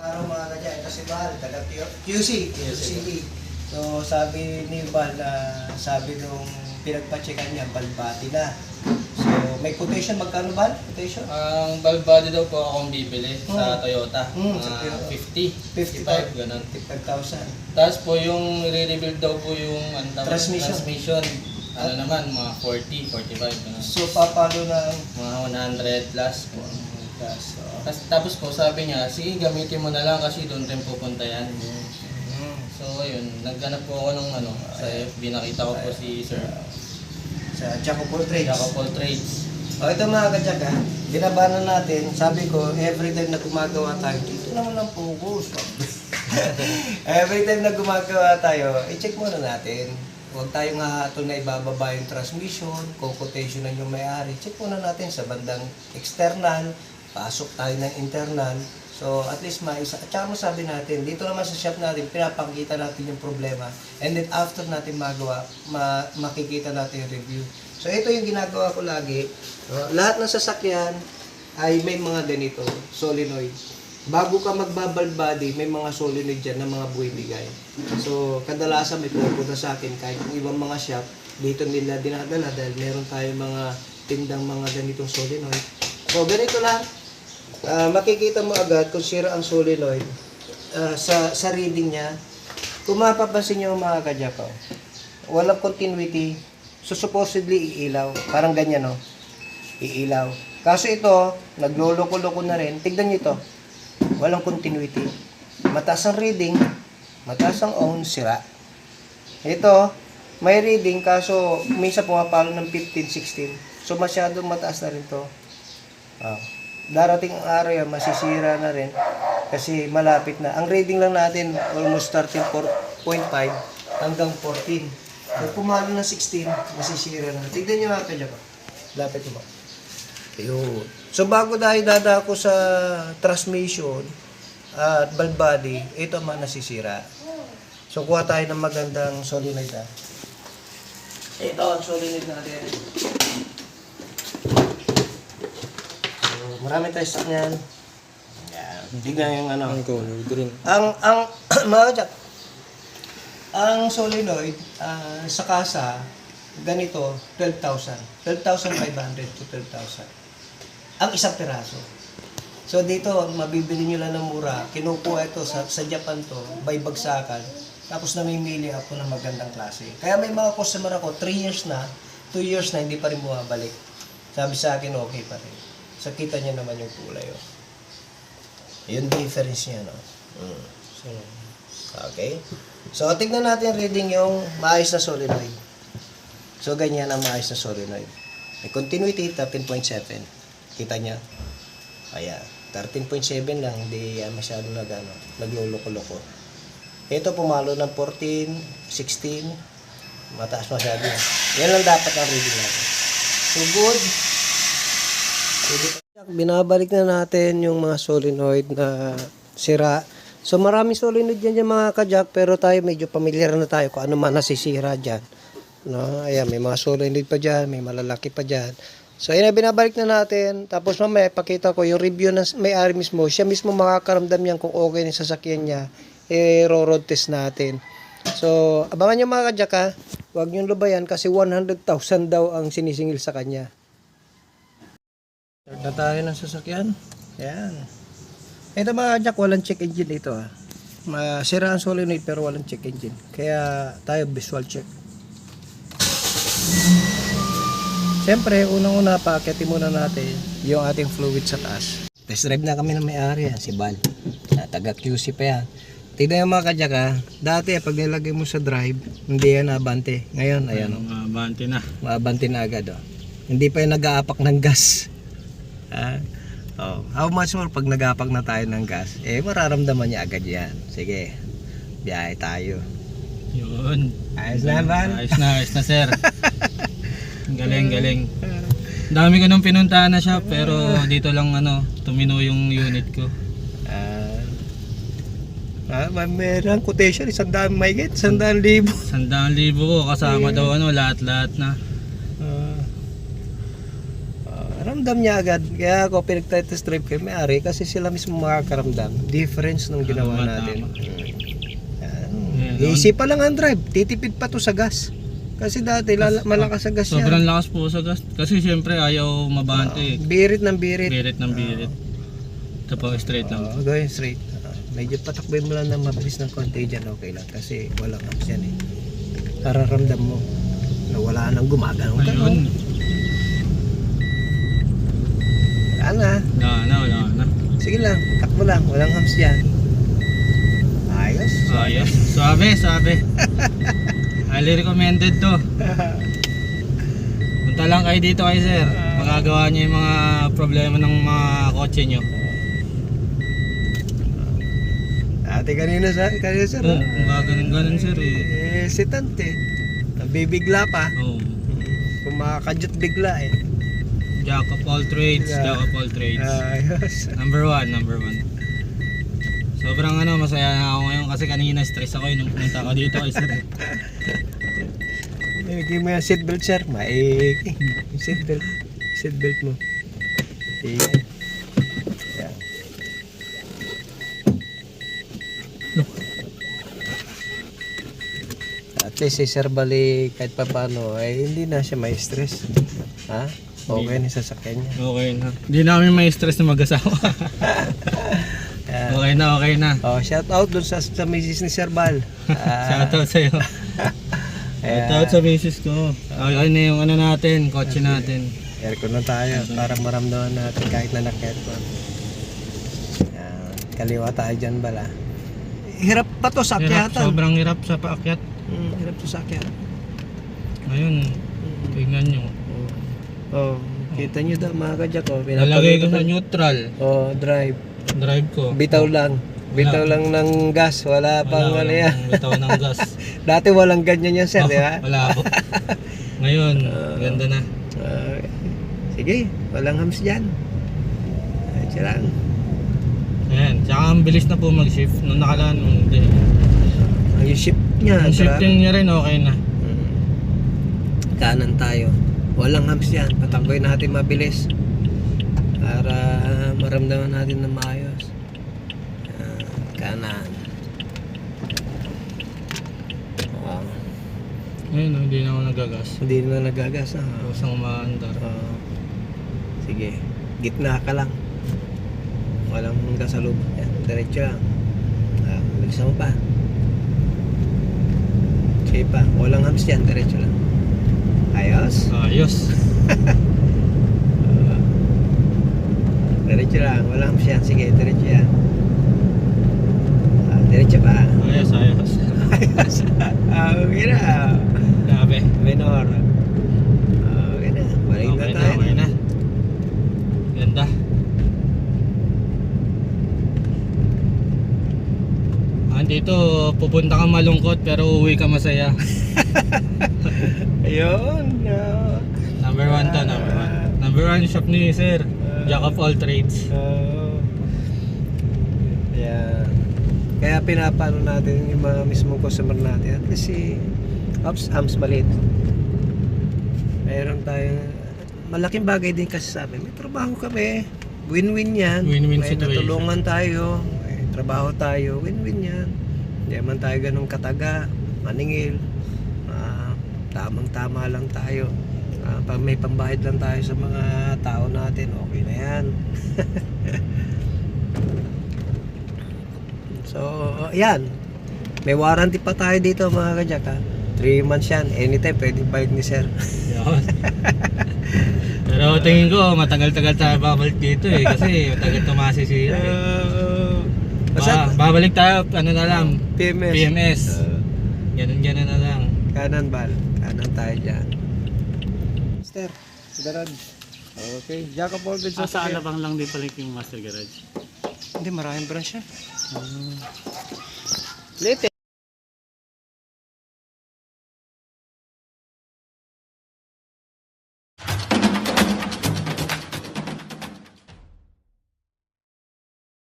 Araw mga kadya, ito si Bal, taga QC, QCE. So sabi ni Bal, ah, sabi nung pinagpachekan niya, balbati na. So may quotation, magkano Bal? Quotation? Ang body daw po akong bibili sa Hmm. Toyota. Hmm, Mga sa Toyota. 50, 55. 55, ganun. 55,000. Tapos po yung re-rebuild daw po yung tawag- Transmission. transmission. Ano naman, mga 40, 45, ganun. So papalo ng Mga 100 plus po. Gas. So, Tapos, tapos po sabi niya, sige gamitin mo na lang kasi doon rin pupunta yan. mm, So ayun, nagganap po ako ng ano, sa FB, nakita ko po si Sir sa Jacob Trades. Jacob Paul Trades. O ito mga kadyak ha, binabanan natin, sabi ko, every time na gumagawa tayo, dito naman ang focus. every time na gumagawa tayo, i-check muna natin. Huwag tayong hahatol na ibababa yung transmission, kukotation ng yung may-ari. Check muna natin sa bandang external, pasok tayo ng internal. So, at least maisa. At saka masabi natin, dito naman sa shop natin, pinapakita natin yung problema. And then after natin magawa, ma makikita natin yung review. So, ito yung ginagawa ko lagi. Uh, lahat ng sasakyan ay may mga ganito, solenoid. Bago ka magbabal body, may mga solenoid dyan na mga buwibigay. So, kadalasan may pupunta sa akin kahit yung ibang mga shop, dito nila dinadala dahil meron tayong mga tindang mga ganitong solenoid. So, ganito lang. Ah, makikita mo agad kung sira ang solenoid ah, sa, sa reading niya. Kung mapapansin niyo mga kadyakaw, walang continuity. So supposedly iilaw. Parang ganyan no. Iilaw. Kaso ito, nagloloko-loko na rin. Tignan niyo ito. Walang continuity. Mataas ang reading, mataas ang on, sira. Ito, may reading kaso minsan pumapalo ng 15, 16. So masyadong mataas na rin to. Ah. Darating ang araw yan, masisira na rin kasi malapit na. Ang reading lang natin almost 13.5 hanggang 14. Kung pumalo ng 16, masisira na. Tignan nyo mga kanya pa. Lapit mo. Ayun. So bago tayo dadako sa transmission at valve body, ito ang mga nasisira. So kuha tayo ng magandang solenoid ah. Ito ang solenoid natin. So, marami tayo sa kanyan. Yan. Tignan yung ano. green. Ang, ang, mga kajak, ang solenoid ah, sa kasa, ganito, 12,000. 12,500 to 12,000. Ang isang piraso. So dito, mabibili nyo lang ng mura. Kinukuha ito sa, sa Japan to, by bagsakan. Tapos namimili ako ng magandang klase. Kaya may mga customer ako, 3 years na, 2 years na, hindi pa rin bumabalik. Sabi sa akin, okay pa rin. So kita nyo naman yung kulay. Oh. Yung difference niya, no? Mm. So, okay. So, tignan natin reading yung maayos na solenoid. So, ganyan ang maayos na solenoid. May continuity, 13.7. Kita niya? Ayan. 13.7 lang, hindi yan masyado nag, ano, nagluloko-loko. Ito, pumalo ng 14, 16, mataas masyado yan. Yan lang dapat ang reading natin. So, good. Binabalik na natin yung mga solenoid na sira. So maraming solenoid dyan yung mga kajak pero tayo medyo familiar na tayo kung ano man nasisira dyan. No? Ayan, may mga solenoid pa dyan, may malalaki pa dyan. So ayun na binabalik na natin. Tapos mamaya ipakita ko yung review ng may-ari mismo. Siya mismo makakaramdam yan kung okay yung sasakyan niya. Eh, road test natin. So, abangan nyo mga kajak ha. Huwag nyo lubayan kasi 100,000 daw ang sinisingil sa kanya. Start na tayo ng sasakyan. Ayan. Ito mga jack, walang check engine dito ah. Masira ang solenoid pero walang check engine. Kaya tayo visual check. Siyempre, unang-una paakyatin muna natin yung ating fluid sa taas. Test drive na kami ng may-ari yan, si Bal. Ah, taga QC pa yan. Tignan yung mga kajak ha. Dati pag nilagay mo sa drive, hindi yan nabante. Ngayon, ayan oh. Mga bante na. Mabante na agad oh. Hindi pa yung nag-aapak ng gas. Ah, oh, how much more pag nag-aapak na tayo ng gas? Eh, mararamdaman niya agad yan. Sige, biyahe tayo. Yun. Ayos na, Bal? Ayos na, ayos na sir. galing, galing. Dami ko nung pinuntahan na siya pero dito lang ano, tumino yung unit ko. Ah, ah, may meron quotation, isang daan may get, isang daan libo. Sandaan libo ko kasama daw ano, lahat-lahat na. Ah, ah, ramdam niya agad. Kaya ako pinagtitest drive kay may-ari kasi sila mismo makakaramdam. Difference nung ginawa Tama, natin. Easy pa lang ang drive. Titipid pa to sa gas. Kasi dati lala- malakas sa gas Sobrang yan. lakas po sa gas. Kasi siyempre ayaw mabante. Birit ng birit. Birit ng birit. Ito po, straight lang. Oo, gawin straight. Ah, medyo patakboy mo lang na mabilis ng konti dyan, okay lang. Kasi walang apps yan eh. Nararamdam mo na wala nang gumagano. Ayun. Wala na. Wala na, wala na. Sige lang, takbo lang. Walang hams dyan. Ayos. Ayos. Suabe, suabe. Highly recommended to. Punta lang kayo dito kay sir. Magagawa niyo yung mga problema ng mga kotse niyo. Ate kanina sa kanina sir. Oo, mga ganun-ganun sir eh. eh, si Tante. Nabibigla pa. Oo. Kung makakadyot bigla eh. Jack of all trades, Yeah. jack of all trades. Ayos. Number one, number one. Sobrang ano, masaya na ako ngayon kasi kanina stress ako yun nung pumunta ako dito kay sir. Ibigay mo yung seatbelt sir. Maiki. Yung seatbelt. Seatbelt mo. Sige. Yan. At least si Sir Bali kahit pa paano ay hindi na siya may stress. Ha? Okay na sa sakyan niya. Okay na. Hindi namin may stress na mag-asawa. Okay na, okay na. Oh, shout out dun sa, sa misis ni Sir Bal. Ah, Shoutout sa'yo. ayan. Shoutout sa misis ko. Okay na yung ano natin, kotse natin. Aircon na tayo para maramdaman natin kahit na naka-aircon. Yan. Kaliwa tayo dyan bala. Hirap pa to sa Hirap, akyatan. sobrang hirap sa paakyat. Mm, hirap to sa akyat. Ayun, tingnan nyo. Oh, kita nyo daw mga kadyak ko. Nalagay ko sa neutral. Oh, drive. Drive ko. Bitaw lang. Bitaw lang ng gas. Wala pang Wala, ano yan. Bitaw ng gas. Dati walang ganyan yan sir, di ba? Wala ako. Ngayon, ganda na. Ah, sige, walang hams dyan. Ay, siya lang. Ayan, tsaka ang bilis na po mag-shift. Nung nakalaan, hindi. Ang shift niya. Ang shifting niya rin, okay na. Mm. Kanan tayo. Walang hams yan. Patakboy natin mabilis. Para maramdaman natin na maayos. Yan. Kanan. Ayun, oh, hindi na ako nagagas. hindi na nagagas na. Kusang maandar. Oh. Sige. Gitna ka lang. Walang kasalub. Yan. Diretso lang. Ah, bilisan mo pa. Sige pa. Walang hams yan. Diretso lang. Ayos. Ayos. Diretso lang, walang hams yan. Sige, diretso yan. Ah, diretso pa. Ayos, ayos. ah, okay na. Grabe. Minor. Ah, okay na. Balik Okay na, tayo. okay na. Ganda. Ah, dito, pupunta ka malungkot pero uwi ka masaya. Ayun. ah. Number one to, number one. Number one shop ni sir. Jack of all trades. Ah. yeah. Kaya pinapano natin yung mga mismong customer natin. At least si Ops, Ams maliit. Mayroon tayong malaking bagay din kasi sa amin. May trabaho kami. Win-win yan. Win-win may situation. natulungan tayo. May trabaho tayo. Win-win yan. Hindi man tayo ganun kataga, maningil. Ah, tamang-tama lang tayo. Ah, pag may pambayad lang tayo sa mga tao natin, okay na yan. so, yan. May warranty pa tayo dito mga kajak ha. 3 months yan. Anytime pwede balik ni sir. Pero tingin ko, matagal-tagal tayo babalik dito eh. Kasi matagal tumasi si eh. Uh, Ba- babalik tayo, ano na lang, PMS. PMS. Uh, Ganun ganun na lang. kanan bal. Kanan tayo dyan. Mister, garage. Okay. Jack of all trades. Ah, sa Alabang lang din pala yung Master Garage. Hindi, maraming branch yan. Late